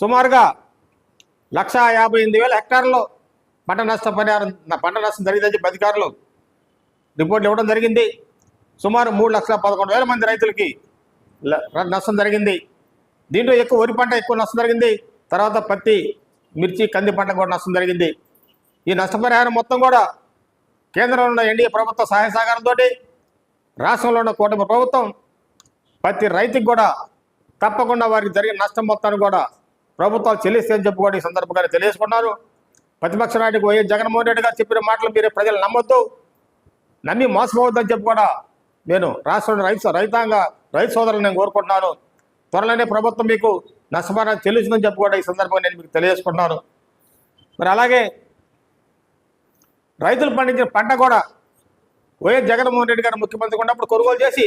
సుమారుగా లక్ష యాభై ఎనిమిది వేల హెక్టార్లో పంట నష్టం పరిహారం పంట నష్టం జరిగిందని చెప్పి అధికారులు రిపోర్ట్లు ఇవ్వడం జరిగింది. సుమారు మూడు లక్షల పదకొండు వేల మంది రైతులకి నష్టం జరిగింది. దీంట్లో ఎక్కువ వరి పంట ఎక్కువ నష్టం జరిగింది. తర్వాత పత్తి మిర్చి కంది పంట కూడా నష్టం జరిగింది. ఈ నష్టపరిహారం మొత్తం కూడా కేంద్రంలో ఉన్న ఎన్డీఏ ప్రభుత్వ సహాయ సహకారంతో రాష్ట్రంలో ఉన్న కూటమి ప్రభుత్వం ప్రతి రైతుకి కూడా తప్పకుండా వారికి జరిగిన నష్టం మొత్తాన్ని కూడా ప్రభుత్వాలు చెల్లిస్తాయని చెప్పి కూడా ఈ సందర్భంగా తెలియజేసుకున్నారు. ప్రతిపక్ష నాయకుడు వైఎస్ జగన్మోహన్ రెడ్డి గారు చెప్పిన మాటలు మీరు ప్రజలు నమ్మొద్దు. నమ్మి మోసపోవద్దని చెప్పి కూడా నేను రాష్ట్రంలో రైతు రైతాంగ రైతు సోదరులు నేను కోరుకుంటున్నాను. త్వరలోనే ప్రభుత్వం మీకు నష్టపరిహారం చెల్లించిందని చెప్పి కూడా ఈ సందర్భంగా నేను మీకు తెలియజేసుకుంటున్నాను. మరి అలాగే రైతులు పండించిన పంట కూడా వైఎస్ జగన్మోహన్ రెడ్డి గారు ముఖ్యమంత్రి ఉన్నప్పుడు కొనుగోలు చేసి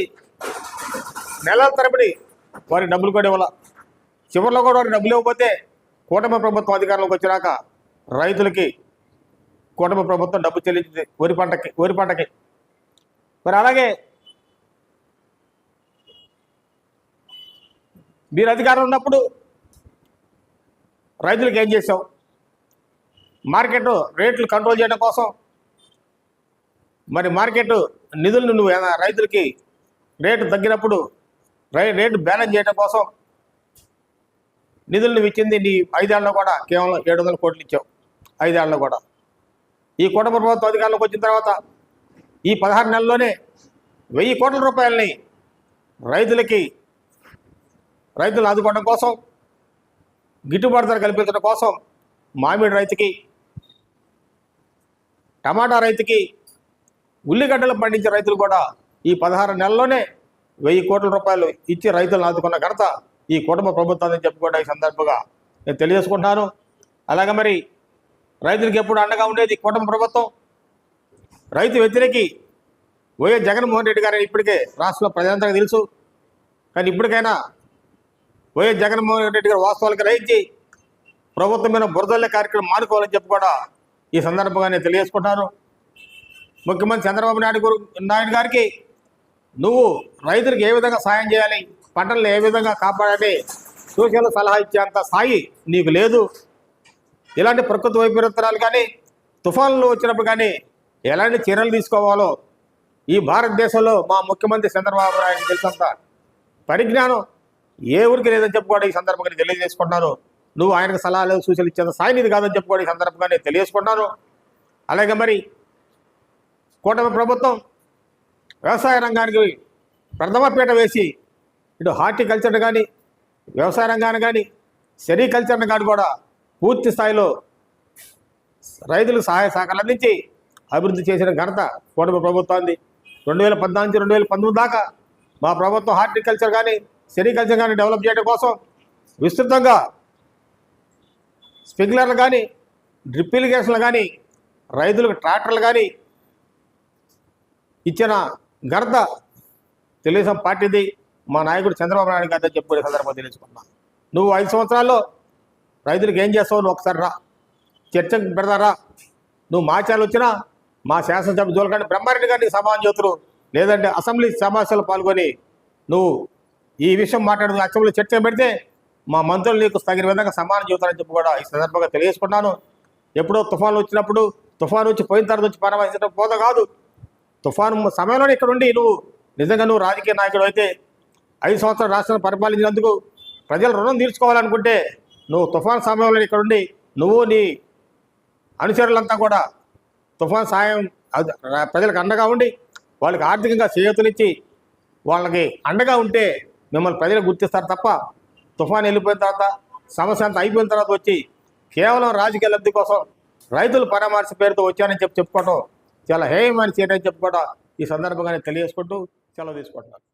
నెలల తరబడి వారికి డబ్బులు కూడా ఇవ్వాల. చివరిలో కూడా డబ్బు డబ్బులు ఇవ్వకపోతే కూటమి ప్రభుత్వం అధికారంలోకి వచ్చినాక రైతులకి కూటమి ప్రభుత్వం డబ్బు చెల్లించింది వరి పంటకి వరి పంటకి. మరి అలాగే మీరు అధికారం ఉన్నప్పుడు రైతులకు ఏం చేసాం మార్కెట్ రేట్లు కంట్రోల్ చేయడం కోసం మరి మార్కెట్ నిధులను నువ్వు ఏదైనా రైతులకి రేటు తగ్గినప్పుడు రై రేటు బ్యాలెన్స్ చేయడం కోసం నిధులు నువ్వు ఇచ్చింది నీ ఐదేళ్ళలో కూడా కేవలం ఏడు వందల కోట్లు ఇచ్చావు. ఐదేళ్ళలో కూడా. ఈ కూటమి ప్రభుత్వం అధికారంలోకి వచ్చిన తర్వాత ఈ పదహారు నెలల్లోనే వెయ్యి కోట్ల రూపాయలని రైతులకి రైతులు ఆదుకోవడం కోసం గిట్టుబాటు ధర కల్పించడం కోసం మామిడి రైతుకి టమాటా రైతుకి ఉల్లిగడ్డలు పండించే రైతులు కూడా ఈ పదహారు నెలల్లోనే వెయ్యి కోట్ల రూపాయలు ఇచ్చి రైతులను ఆదుకున్న ఘనత ఈ కుటుంబ ప్రభుత్వాన్ని చెప్పుకోవడం ఈ సందర్భంగా నేను తెలియజేసుకుంటున్నాను. అలాగే మరి రైతులకు ఎప్పుడు అండగా ఉండేది కుటుంబ ప్రభుత్వం? రైతు వ్యతిరేకి వైఎస్ జగన్మోహన్ రెడ్డి గారు ఇప్పటికే రాష్ట్రంలో ప్రజలందరికీ తెలుసు. కానీ ఇప్పటికైనా వైఎస్ జగన్మోహన్ రెడ్డి గారు వాస్తవాలకు గ్రహించి ప్రభుత్వం మీద బురదల్లే కార్యక్రమం మానుకోవాలని చెప్పి కూడా ఈ సందర్భంగా నేను తెలియజేసుకుంటున్నాను. ముఖ్యమంత్రి చంద్రబాబు నాయుడు గురు నాయుడు గారికి నువ్వు రైతులకు ఏ విధంగా సాయం చేయాలి? పంటలను ఏ విధంగా కాపాడాలి సూచనలు సలహా ఇచ్చేంత స్థాయి నీకు లేదు. ఇలాంటి ప్రకృతి వైపరీత్యాలు కానీ తుఫాన్లు వచ్చినప్పుడు కానీ ఎలాంటి చర్యలు తీసుకోవాలో? ఈ భారతదేశంలో మా ముఖ్యమంత్రి చంద్రబాబు నాయుడు తెలిసినంత పరిజ్ఞానం ఏ ఊరికి లేదని చెప్పుకోవడం ఈ సందర్భంగా నేను తెలియజేసుకుంటున్నాను. నువ్వు ఆయనకు సలహాలు సూచనలు ఇచ్చేంత స్థాయి నీది కాదని చెప్పుకోవడం ఈ సందర్భంగా నేను తెలియజేసుకుంటున్నాను. అలాగే మరి కూటమి ప్రభుత్వం వ్యవసాయ రంగానికి ప్రథమపీట వేసి ఇటు హార్టికల్చర్ని కానీ వ్యవసాయ రంగాన్ని కానీ సెరికల్చర్ని కానీ కూడా పూర్తి స్థాయిలో రైతులకు సహాయ సహకారాలు అందించి అభివృద్ధి చేసిన ఘనత కూటమి ప్రభుత్వాన్ని రెండు వేల పద్నాలుగు నుంచి రెండు వేల పంతొమ్మిది దాకా మా ప్రభుత్వం హార్టికల్చర్ కానీ సెరికల్చర్ కానీ డెవలప్ చేయడం కోసం విస్తృతంగా స్ప్రింక్లర్లు కానీ డ్రిప్ ఇరిగేషన్లు కానీ రైతులకు ట్రాక్టర్లు కానీ ఇచ్చిన ఘనత తెలుగుదేశం పార్టీది. మా నాయకుడు చంద్రబాబు నాయుడు గారితో చెప్పుకునే సందర్భంగా తెలుసుకున్నా నువ్వు ఐదు సంవత్సరాల్లో రైతులకు ఏం చేస్తావు? నువ్వు ఒకసారి రా. చర్చకు పెడతారా? నువ్వు మాచాలు వచ్చినా మా శాసనసభ జోలకండి బ్రహ్మారెడ్డి గారిని సమాధానం చెబుతురు లేదంటే అసెంబ్లీ సమావేశాల్లో పాల్గొని నువ్వు ఈ విషయం మాట్లాడుతూ అసెంబ్లీ చర్చ పెడితే మా మంత్రులు నీకు తగిన విధంగా సమానం చెబుతారని చెప్పి కూడా ఈ సందర్భంగా తెలియజేసుకున్నాను ఎప్పుడో తుఫాన్లు వచ్చినప్పుడు తుఫాను వచ్చి పోయిన తర్వాత వచ్చి పరామర్శించడం పోత కాదు. తుఫాను సమయంలోనే ఇక్కడ ఉండి నువ్వు నిజంగా నువ్వు రాజకీయ నాయకుడు అయితే ఐదు సంవత్సరాలు రాష్ట్రాన్ని పరిపాలించినందుకు ప్రజల రుణం తీర్చుకోవాలనుకుంటే నువ్వు తుఫాన్ సమయంలో ఇక్కడ ఉండి నువ్వు నీ అనుచరులంతా కూడా తుఫాన్ సాయం ప్రజలకు అండగా ఉండి వాళ్ళకి ఆర్థికంగా చేయూతనిచ్చి వాళ్ళకి అండగా ఉంటే మిమ్మల్ని ప్రజలు గుర్తిస్తారు తప్ప తుఫాన్ వెళ్ళిపోయిన తర్వాత సమస్య అంతా అయిపోయిన తర్వాత వచ్చి కేవలం రాజకీయ లబ్ధి కోసం రైతులు పరామర్శ పేరుతో వచ్చానని చెప్పి చెప్పుకోవడం చాలా హేయమని చేయడం చెప్పుకోవడం ఈ సందర్భంగానే తెలియజేసుకుంటూ సెలవు తీసుకుంటున్నాను.